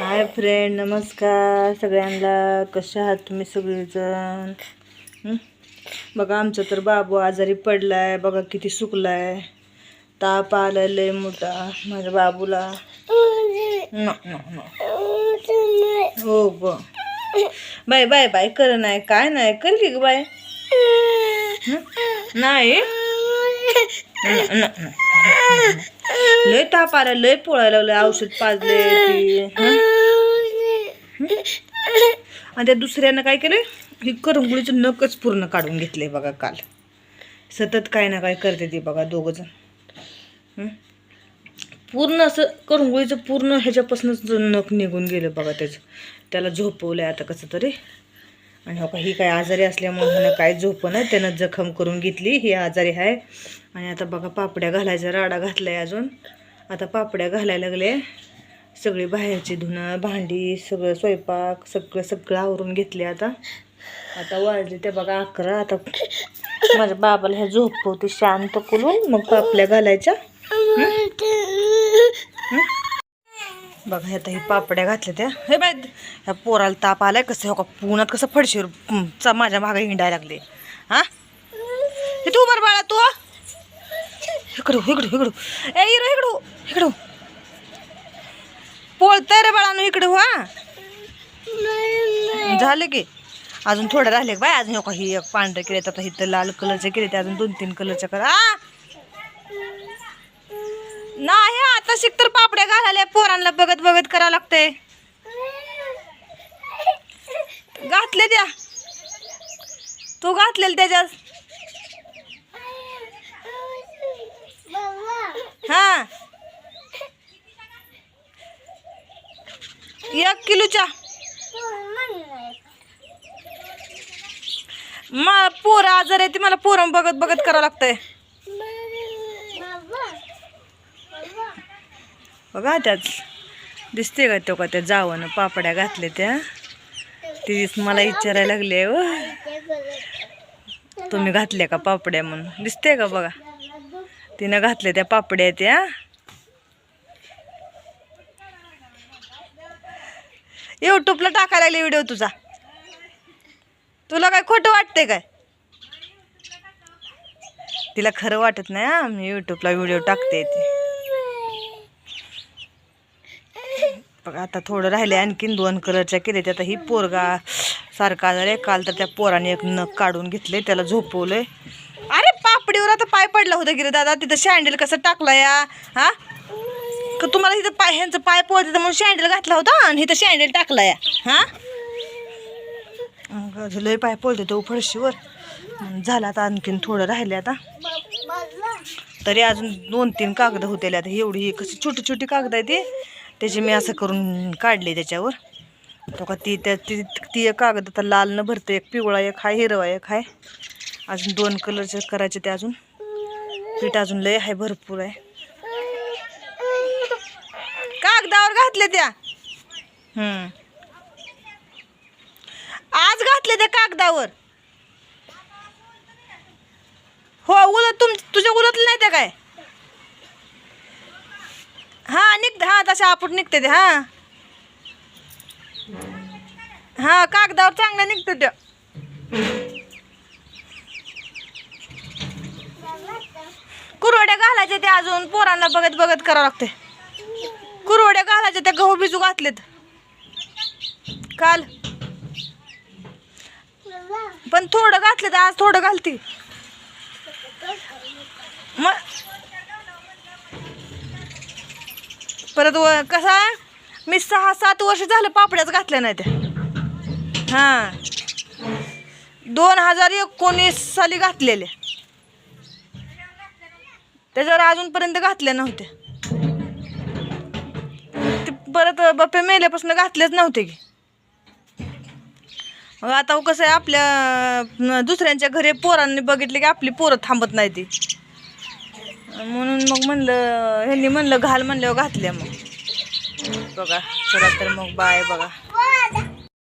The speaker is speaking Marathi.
हाय फ्रेंड नमस्कार. सगळ्यांना कशा आहात तुम्ही सगळेजण? बघा आमचा तर बाबू आजारी पडला आहे बघा किती सुकला आहे ताप आलाय लय मोठा माझ्या बाबूला. हो ग. बाय बाय बाय कर नाही. काय नाही? कर की ग बाय नाही? न, लय ताप आला लय पोळायला लागलं औषध पाजले ती. आणि त्या दुसऱ्यानं काय केलं ही करंगुळीचं नकच पूर्ण काढून घेतलंय बघा काल. सतत काय ना काय करते ती बघा दोघंजण. पूर्ण असं करंगुळीचं पूर्ण ह्याच्यापासूनच जो नख निघून गेलं बघा त्याचं. त्याला झोपवलंय आता कसं तरी. आणि हो का ही काय आजारी असल्यामुळे ह्यानं काय झोप नाही त्यानं जखम करून घेतली ही आजारी आहे आणि आता बघा पापड्या घालायचा राडा घातलाय अजून. आता पापड्या घालायला लागले. सगळी बाहेरची धुणं भांडी सगळं स्वयंपाक सगळं सगळं आवरून घेतले आता. आता वाजले ते बघा अकरा. आता माझ्या बाबाला ह्या झोपवते शांत करून मग पापल्या घालायच्या. बघा आता हे पापड्या घातल्या त्या. हे बाय ह्या पोराला ताप आलाय कसं हो का पुण्यात कसं फडशीर चा माझ्या मागे हिंडायला लागले. हा? हे तू बरं बाळा तू इकडू इकडू इकडू. ए इकडू इकडू. पोळतंय रे बाळानो इकडं हो, हा झाले की. अजून थोडं राहिले बाय अजून हो ही एक पांढरे केले आता इथं लाल कलरचे केले ते अजून दोन तीन कलरचे कर आ! नाही आता शिक तर पापड्या घालायला पोरांना बघत बघत करावं लागतंय. घातले द्या. तू घातलेल त्याच्यात. हा. एक किलोच्या मा पोरं आजार आहे ती मला पोरं बघत बघत करावं लागतंय. बघा त्यात. दिसते का तो का त्या जावं पापड्या घातल्या त्या? तीच मला विचारायला लागले व तुम्ही घातल्या का पापड्या म्हणून? दिसते का बघा? तिनं घातल्या त्या पापड्या त्या. युट्यूबला टाकायला लागले व्हिडिओ तुझा. तुला काय खोटं वाटते काय? तिला खरं वाटत नाही हा. मी युट्यूबला व्हिडिओ टाकते ते. बघा आता थोडं राहिले आणखीन दोन कलरच्या केले आता ही पोरगा सारखा झाले काल तर त्या पोराने एक नख काढून घेतले त्याला झोपवलंय. अरे पापडीवर आता पाय पडला होता गिरे दादा? तिथं शँडल कसं टाकला या हा? का तुम्हाला इथं पाय ह्यांचं पाय पोहत म्हणून शँडल घातला होता आणि इथं शँडल टाकला या. हा? अगं, लय पाय पोलते तो फळशीवर झाला आता आणखीन थोडं राहिले आता. तरी अजून दोन तीन कागद होते आता. एवढी ही कशी छोटी छोटी कागद आहे ती. त्याची मी असं करून काढले त्याच्यावर. तो का ती त्या ती ती एक कागद आता लाल न भरते एक पिवळा एक आहे हिरवा एक आहे अजून दोन कलरचे करायचे ते अजून. पीठ अजून लय आहे भरपूर आहे कागदावर घातले त्या? हम्म. आज घातले त्या कागदावर? हो उलत तुम तुझ्या उलतलं नाही त्या काय? हा निघते हा तशा आपण निघते ते हा. हा कागदावर चांगलं निघतं त्या. कुरवड्या घालायच्या त्या अजून पोरांना बघत बघत करावं लागते कुरवड्या घालायच्या त्या गहू बिजू घातलेत. काल. पण थोडं घातलं तर आज थोडं घालती. मग परत व- कसं मी सहा सात वर्ष झालं पापड्याच घातल्या नाही त्या. हां. दोन हजार एकोणीस साली घातलेल्या. त्याच्यावर अजूनपर्यंत घातल्या नव्हत्या. परत बप्पे मेल्यापासून घातलेच नव्हते की. मग आता कसं आहे आपल्या दुसऱ्यांच्या घरी पोरांनी बघितले की आपली पोरं थांबत नाही ती. म्हणून मग म्हणलं ह्यांनी म्हणलं घाल म्हणल्यावर घातल्या मग. बघा चला तर मग बाय बघा.